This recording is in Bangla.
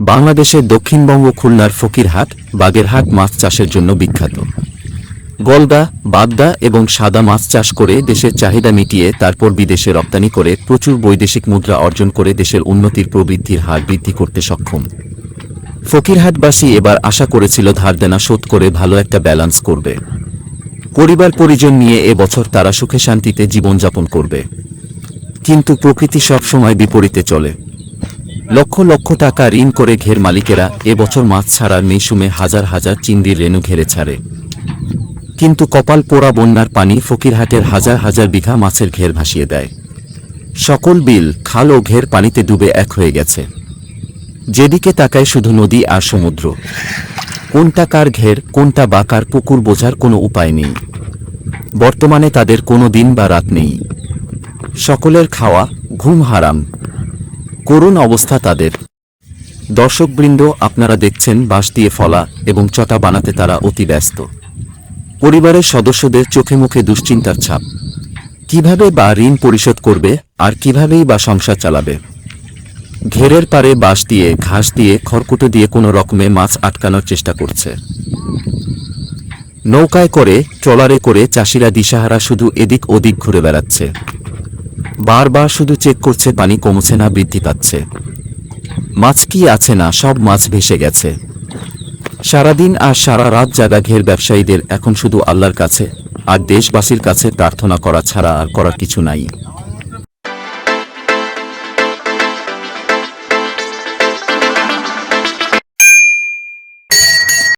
বাংলাদেশের দক্ষিণবঙ্গ খুলনার ফকিরহাট, বাগেরহাট মাছ চাষের জন্য বিখ্যাত। গলদা বাগদা এবং সাদা মাছ চাষ করে দেশের চাহিদা মিটিয়ে তারপর বিদেশে রপ্তানি করে প্রচুর বৈদেশিক মুদ্রা অর্জন করে দেশের উন্নতির প্রবৃদ্ধির হার বৃদ্ধি করতে সক্ষম। ফকিরহাটবাসী এবার আশা করেছিল ধারদেনা শোধ করে ভালো একটা ব্যালান্স করবে। পরিবার পরিজন নিয়ে এ বছর তারা সুখে শান্তিতে জীবনযাপন করবে। কিন্তু প্রকৃতি সবসময় বিপরীতে চলে। লক্ষ লক্ষ টাকা ঋণ করে ঘের মালিকেরা এবছর মাছ ছাড়ার মৌসুমে হাজার হাজার চিংড়ির রেণু ঘেরে ছাড়ে। কিন্তু কপাল পোড়া বন্যার পানি ফকিরহাটের হাজার হাজার বিঘা মাছের ঘের ভাসিয়ে দেয়। সকল বিল, খাল ও ঘের পানিতে ডুবে এক হয়ে গেছে। যেদিকে তাকায় শুধু নদী আর সমুদ্র। কোনটা কার ঘের, কোনটা বা কার পুকুর বোঝার কোনো উপায় নেই। বর্তমানে তাদের কোনো দিন বা রাত নেই। সকলের খাওয়া ঘুম হারাম। করুণ অবস্থা তাদের। দর্শকবৃন্দ, আপনারা দেখছেন বাঁশ দিয়ে ফলা এবং চটা বানাতে তারা অতি ব্যস্ত। পরিবারের সদস্যদের চোখে মুখে দুশ্চিন্তার ছাপ। কীভাবে বা ঋণ পরিশোধ করবে আর কিভাবেই বা সংসার চালাবে? ঘেরের পারে বাঁশ দিয়ে, ঘাস দিয়ে, খড়কুটো দিয়ে কোনো রকমে মাছ আটকানোর চেষ্টা করছে। নৌকায় করে, ট্রলারে করে চাষিরা দিশাহারা শুধু এদিক ওদিক ঘুরে বেড়াচ্ছে। বারবার শুধু চেক করছে, পানি কমছে না, বৃদ্ধি পাচ্ছে। মাছ কি আছে না, সব মাছ ভেসে গেছে। সারাদিন আর সারা রাত জাগা ঘের ব্যবসায়ীদের এখন শুধু আল্লাহর কাছে, আর দেশবাসীর কাছে প্রার্থনা করা ছাড়া আর করার কিছু নাই।